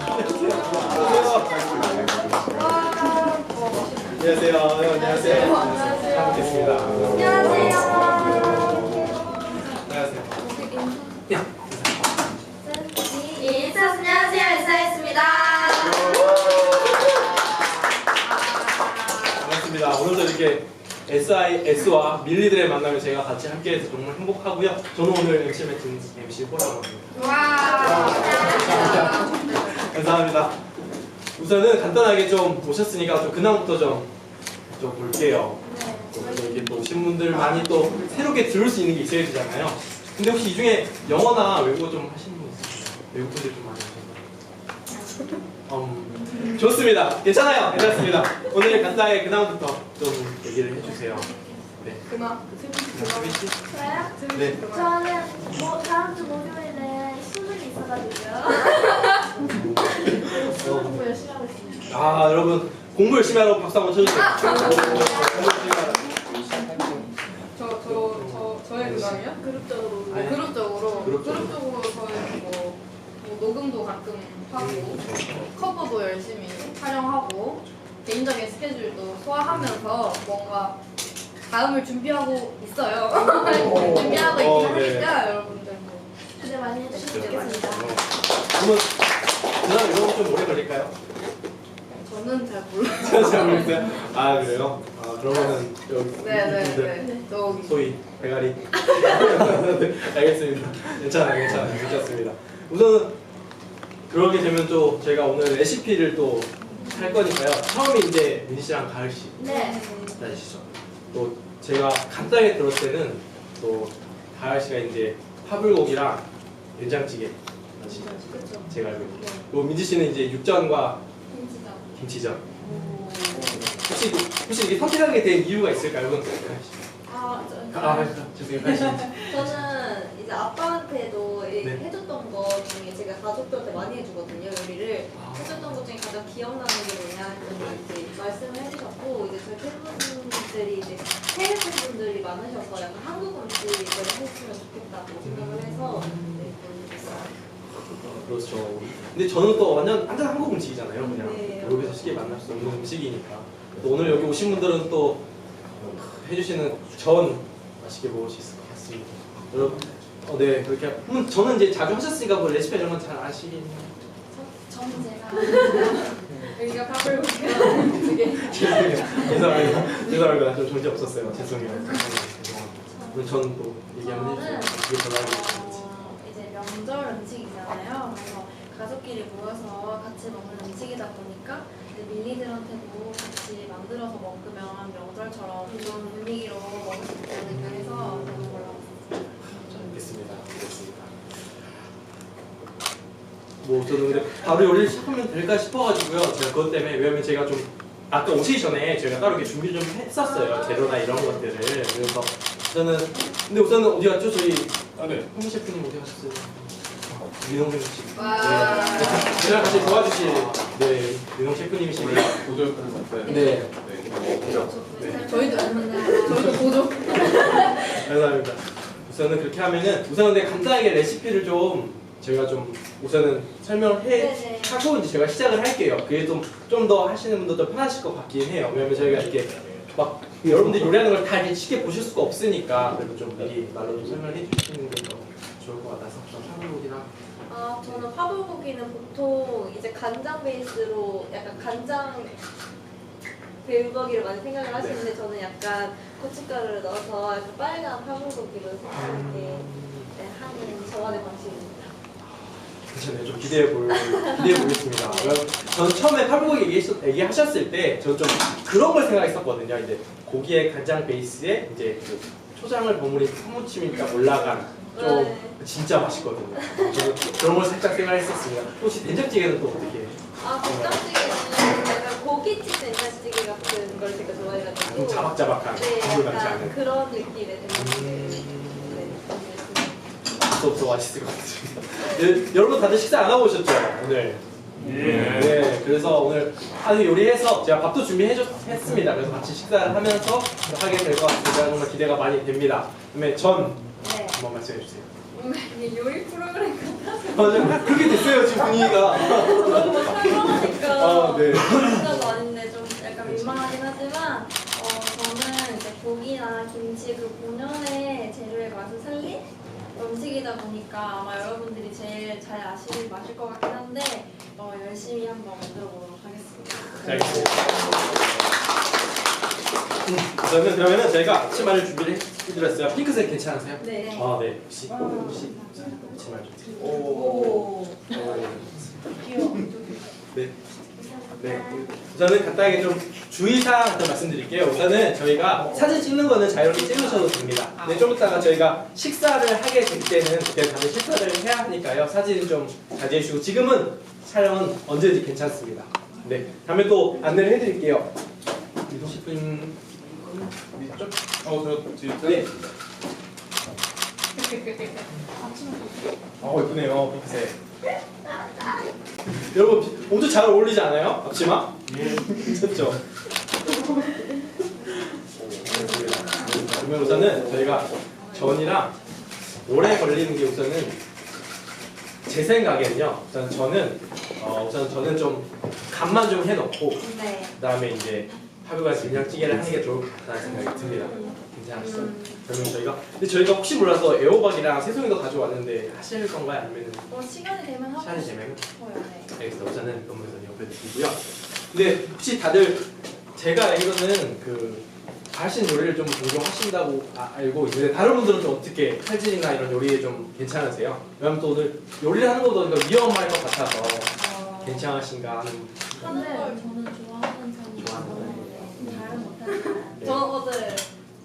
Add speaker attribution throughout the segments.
Speaker 1: 안녕하세요. 안녕하세요.
Speaker 2: 안녕하세요.
Speaker 1: 잘 먹겠습니다.
Speaker 2: 안녕하세요.
Speaker 1: 안녕하세요.
Speaker 2: 인사 안녕하세요. 인사했습니다.
Speaker 1: 반갑습니다. 오늘도 이렇게 SI, S와 밀리들의 만남을 제가 같이 함께해서 정말 행복하고요. 저는 오늘 MC 매트 MC 호라고 합니다.
Speaker 2: 와.
Speaker 1: 감사합니다. 우선은 간단하게 좀 오셨으니까 좀 근황부터 좀, 좀 볼게요. 또 이렇게 또 오신 분들 많이 또 새롭게 들을 수 있는 게 있어야 되잖아요. 근데 혹시 이 중에 영어나 외국어 좀 하시는 분 있으세요? 외국 분들 좀 많이 오셨나요? 음, 좋습니다. 괜찮아요. 괜찮습니다. 오늘 간단하게 근황부터 좀 얘기를 해주세요. 네.
Speaker 2: 그만.
Speaker 1: 수빈 씨?
Speaker 3: 저요?
Speaker 1: 네.
Speaker 3: 저는 뭐 다음 주 목요일에 수능이 있어가지고요. 수능 공부 열심히 하고 있습니다.
Speaker 1: 아 여러분 공부 열심히 하라고 박수 한번 쳐주세요. 공부 열심히 하라고.
Speaker 4: 저, 저, 저, 저의 근황이요?
Speaker 3: 그룹적으로.
Speaker 1: 아니.
Speaker 4: 그룹적으로,
Speaker 1: 그룹적으로.
Speaker 4: 그룹적으로 저희 뭐, 뭐 녹음도 가끔 하고, 커버도 열심히 촬영하고, 개인적인 스케줄도 소화하면서 뭔가 다음을 준비하고 있어요. 준비하고
Speaker 1: 어,
Speaker 4: 있긴
Speaker 1: 네.
Speaker 4: 하니까 여러분들 뭐.
Speaker 3: 기대 많이 해주시면 좋겠습니다.
Speaker 1: 그러면 그다음 이런 거좀 오래 걸릴까요?
Speaker 4: 저는 잘 몰라요.
Speaker 1: 잘 모르겠어요. 아 그래요? 아 그러면은 여기
Speaker 4: 네네네.
Speaker 1: 분들
Speaker 4: 네. 저기.
Speaker 1: 소위 배가리. 네, 알겠습니다. 괜찮아요, 괜찮아요, 괜찮습니다. 우선 그러게 되면 또 제가 오늘 레시피를 또 할 거니까요. 처음에 이제 민지 씨랑 가을 씨
Speaker 3: 네.
Speaker 1: 기다리시죠. 또 제가 간단하게 들었을 때는 또 가을 씨가 이제 파불고기랑 된장찌개 맞지?
Speaker 3: 그렇죠.
Speaker 1: 제가 알고 있는. 또 민지 씨는 이제 육전과
Speaker 4: 김치전.
Speaker 1: 김치전. 혹시 혹시 이게 선택하게 된 이유가 있을까요? 그건 가을 씨.
Speaker 3: 아, 저,
Speaker 1: 아, 죄송해요, 씨.
Speaker 5: 저는 이제 아빠한테도 이-
Speaker 1: 네.
Speaker 5: 해줬던 거 중에 제가 가족들한테 많이 해주거든요 요리를
Speaker 1: 아.
Speaker 5: 해줬던 것 중에 가장 기억나는 게 뭐냐 했더니 이제 말씀을 해주셨고 이제 저희 팬분들이 이제 해외 팬분들이 많으셔서 약간 한국 음식을 해주시면 좋겠다고 생각을 해서 네, 보내주셨어요.
Speaker 1: 어, 그렇죠. 근데 저는 또 완전 완전 한국 음식이잖아요. 그냥
Speaker 5: 네.
Speaker 1: 여기서 쉽게 만날 수 없는 음식이니까. 또 오늘 여기 오신 분들은 또 해주시는 전 맛있게 먹을 수 있을 것 같습니다. 여러분, 어, 네 그렇게. 음, 저는 이제 자주 하셨으니까 뭐 레시피 이런 건 잘 아시겠네요.
Speaker 3: 저는 제가
Speaker 4: 여기가 파불고기랑 되게.
Speaker 1: 죄송해요. 죄송합니다. 죄송합니다. 좀 정지 없었어요. 죄송해요. 저는 또 얘기 한번 해주세요. 이게 전화기
Speaker 3: 어, 이제 명절 음식 이잖아요. 그래서 가족끼리 모여서 같이 먹는 음식이다 보니까 밀리들한테도 같이 만들어서 먹으면 명절처럼 좋은 분위기로 먹을 수 있지 않을까 해서 그런 걸로
Speaker 1: 알겠습니다. 알겠습니다. 뭐 저는 근데 바로 요리를 시작하면 될까 싶어가지고요. 제가 그것 때문에 왜냐면 제가 좀 아까 오시기 전에 저희가 따로 이렇게 준비 좀 했었어요. 재료나 이런 것들을. 그래서 저는 근데 우선은 어디 갔죠? 저희
Speaker 6: 아, 네.
Speaker 1: 홍 셰프님 어디 가셨어요? 민홍 씨.
Speaker 4: 와.
Speaker 1: 네. 제가 같이 도와주실 네 민홍 셰프님이시네요.
Speaker 6: 보조역할을 맡아요.
Speaker 1: 네.
Speaker 6: 네.
Speaker 4: 저희도, 저희도 보조.
Speaker 1: 감사합니다. 우선은 그렇게 하면은 우선은 근데 간단하게 레시피를 좀 제가 좀 우선은 설명을 해
Speaker 3: 네네.
Speaker 1: 하고 이제 제가 시작을 할게요. 그게 좀 좀 더 하시는 분들도 편하실 것 같긴 해요. 왜냐면 저희가 이렇게 막 여러분들이 요리하는 걸다 쉽게 보실 수가 없으니까 그래도 좀 미리 말로 좀 설명을 해주시는 게 더 좋을 것 같아서 좀 한국이랑
Speaker 5: 아 저는 파불고기는 보통 이제 간장 베이스로 약간 간장 불고기를 많이 생각을 하시는데 저는 약간 고춧가루를 넣어서 약간 빨간 파불고기로 색깔있게 네, 하는 저만의 방식입니다.
Speaker 1: 괜찮아요. 좀 기대해 볼 기대해 보겠습니다. 저는 처음에 얘기했- 얘기하셨을 때 저는 좀 그런 걸 생각했었거든요. 이제 고기의 간장 베이스에 이제 그 초장을 버무린 사무침이 올라간 좀
Speaker 5: 네.
Speaker 1: 진짜 맛있거든요. 저는 그런 걸 살짝 생각했었습니다. 혹시 된장찌개는 또 어떻게? 해요?
Speaker 5: 아 된장찌개는 약간 고깃집 된장찌개 같은 걸 제가 좋아해가지고
Speaker 1: 좀 자박자박한
Speaker 5: 네
Speaker 1: 국물 같지
Speaker 5: 약간
Speaker 1: 않은.
Speaker 5: 그런 느낌의 된장찌개 네,
Speaker 1: 음,
Speaker 5: 준비했습니다.
Speaker 1: 또, 또 맛있을 것 같습니다. 네, 여러분 다들 식사 안 하고 오셨죠? 오늘. 네, 그래서 오늘 하루 요리해서 제가 밥도 준비했습니다. 그래서 같이 식사를 하면서 하게 될 것 같습니다. 정말 기대가 많이 됩니다. 그다음에 전
Speaker 3: 네.
Speaker 1: 한번 말씀해 주세요.
Speaker 3: 뭔가 이게 요리 프로그램 같아서
Speaker 1: 맞아요. 그렇게 됐어요 지금 분위기가.
Speaker 3: 너무 막 설명하니까
Speaker 1: 아 네.
Speaker 3: 진짜도 아닌데 좀 약간 민망하긴 하지만 어, 저는 이제 고기나 김치 그 본연의 재료의 맛을 살린 음식이다 보니까 아마 여러분들이 제일 잘 아실 맛일 것 같긴 한데 어, 열심히 한번 만들어 보도록 하겠습니다.
Speaker 1: 자, 알겠 저는 그러면은 저희가 치마를 준비를 해드렸어요. 핑크색 괜찮으세요?
Speaker 3: 네.
Speaker 1: 아 네. 혹시 혹시 자, 치마를 좀 드릴게요.
Speaker 4: 오. 귀여워.
Speaker 1: 네. 네. 우선은 간단하게 좀 주의사항 좀 말씀드릴게요. 우선은 저희가 사진 찍는 거는 자유롭게 찍으셔도 됩니다. 네, 좀 이따가 저희가 식사를 하게 될 때는 그때 다들 식사를 해야 하니까요. 사진은 좀 자제해 주시고 지금은 촬영은 언제든지 괜찮습니다. 네. 다음에 또 안내를 해드릴게요. 이동 10분.
Speaker 6: 어, 저 지금
Speaker 1: 네. 어 예쁘네요 핑크색. 여러분 비- 모두 잘 어울리지 않아요? 앞치마? 예. 괜찮죠? 그러면 우선은 저희가 전이랑 오래 걸리는 게 우선은 제 생각에는요. 우선 저는 어 우선 저는 좀 간만 좀 해놓고
Speaker 3: 네.
Speaker 1: 그다음에 이제 파브가 된장찌개를 하는 게 좋을 것 같다는 생각이 듭니다. 괜찮으시죠? 그러면 저희가 근데 저희가 혹시 몰라서 애호박이랑 새송이도 가져왔는데 하실 건가요? 아니면
Speaker 3: 어, 시간이 되면 하고
Speaker 1: 시간이 되면?
Speaker 3: 싶어요. 네.
Speaker 1: 알겠습니다. 우선은 건물에서 옆에 두고요. 근데 혹시 다들 제가 알기로는 그 하신 요리를 좀 존경하신다고 아- 알고 있는데 다른 분들은 좀 어떻게 칼질이나 이런 요리에 좀 괜찮으세요? 왜냐면 또 오늘 요리를 하는 것보다 더 위험할 것 같아서
Speaker 3: 어,
Speaker 1: 괜찮으신가 하는
Speaker 3: 하는 걸 저는 네, 잘은 못하지만
Speaker 4: 저 어제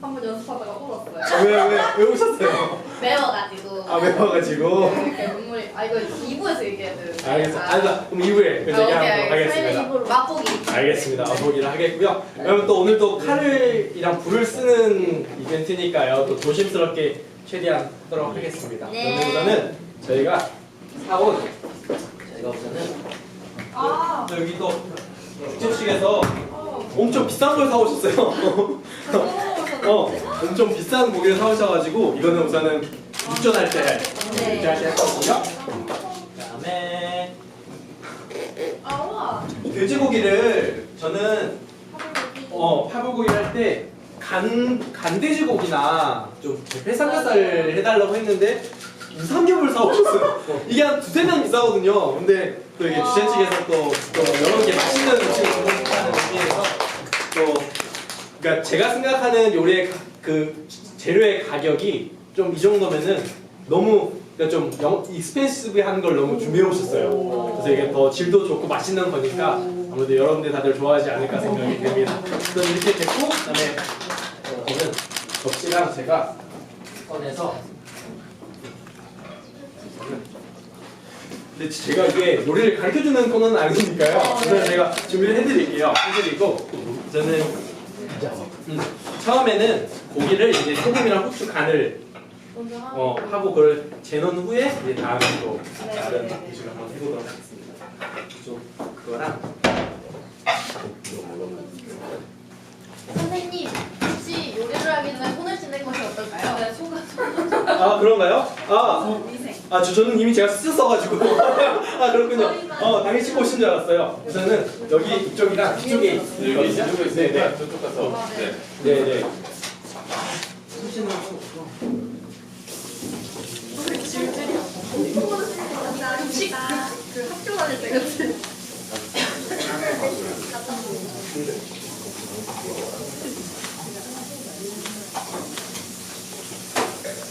Speaker 4: 한 번 연습하다가 울었어요.
Speaker 1: 왜 왜 왜 오셨어요?
Speaker 4: 매워가지고.
Speaker 1: 아 매워가지고
Speaker 4: 이렇게 눈물이. 아 이거 2부에서 얘기해야 되는데.
Speaker 1: 알겠습니다. 아, 자, 그럼 2부에 그
Speaker 4: 아,
Speaker 1: 얘기하도록
Speaker 4: 알겠습니다.
Speaker 1: 하겠습니다.
Speaker 4: 입으로 맛보기.
Speaker 1: 알겠습니다. 맛보기를 하겠고요. 여러분 또 오늘 또 칼이랑 불을 쓰는 이벤트니까요. 또 조심스럽게 최대한 하도록 하겠습니다.
Speaker 2: 네.
Speaker 1: 우선은 저희가 사온 저희가 우선은
Speaker 4: 아.
Speaker 1: 또 여기 또 국제식에서 엄청 비싼 걸 사오셨어요. 어, 엄청 비싼 고기를 사오셔가지고 이거는 우선은 육전할 때
Speaker 3: 네.
Speaker 1: 육전할 때 했거든요. 그다음에
Speaker 4: 아 와.
Speaker 1: 돼지고기를 저는 어 파불고기 할 때 간 간돼지 고기나 좀 해삼겹살을 해달라고 했는데 우삼겹을 사오셨어요. 이게 한 두세 명 비싸거든요. 근데 또 이게 주최측에서 또, 또 여러 개 맛있는 음식을 제공하는 의미에서 또 그러니까 제가 생각하는 요리의 가- 그 재료의 가격이 좀 이 정도면은 너무 그러니까 좀 영, 익스펜시브한 걸 너무 준비해 오셨어요. 그래서 이게 더 질도 좋고 맛있는 거니까 아무래도 여러분들 다들 좋아하지 않을까 생각이 됩니다. 그래서 이렇게 됐고 그다음에 어, 저는 접시랑 제가 꺼내서 근데 제가 이게 요리를 가르쳐주는 코너는 아니니까요. 그래서 제가 준비를 해드릴게요. 해드리고 저는 음, 처음에는 고기를 이제 소금이랑 후추 간을 어, 하고 그걸 재놓은 후에 이제 다음에 또
Speaker 3: 네,
Speaker 1: 다른
Speaker 3: 네, 네.
Speaker 1: 음식을 한번 해보도록 하겠습니다. 좀 그거랑
Speaker 4: 선생님 혹시 요리를 하기 전에 손을 씻는 것이 어떨까요?
Speaker 3: 네, 소금
Speaker 1: 아 그런가요? 아. 아 저, 저는 이미 제가 씻었어가지고 아 그렇군요. 어 당연히 씻고 오신 줄 알았어요. 우선은 여기 이쪽이랑 이쪽에
Speaker 6: 여기
Speaker 1: 있거든요.
Speaker 6: 이쪽에
Speaker 1: 네,
Speaker 6: 있으니까 저쪽 가서. 네.
Speaker 1: 네, 네.
Speaker 3: 음식 그 학교 다닐 때 같은.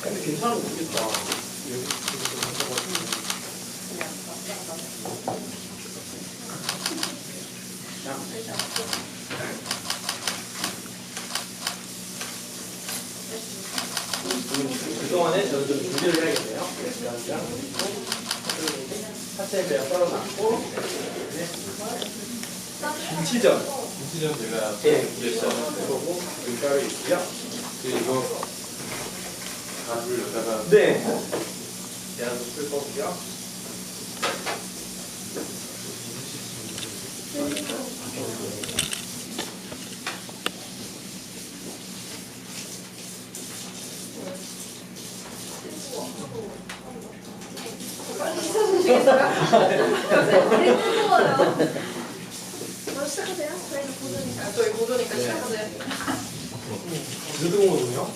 Speaker 1: 근데 괜찮아 모르겠다. 그동안에 저는 좀 준비를 해야겠네요. 계란이랑 파채 그냥 썰어놨고 네. 김치전
Speaker 6: 김치전 제가
Speaker 1: 예,
Speaker 6: 준비했어요.
Speaker 1: 그거고 밀가루 있고요.
Speaker 6: 그리고 가루를 여기다가
Speaker 1: 네. 계란도 쓸 거고요.
Speaker 3: 빨리 씻어주시겠어요? 뜨거워요.
Speaker 7: 너 시작하세요. 저희는 고도니까.
Speaker 4: 저희 고도니까 시작하세요.
Speaker 1: 늦은 거군요.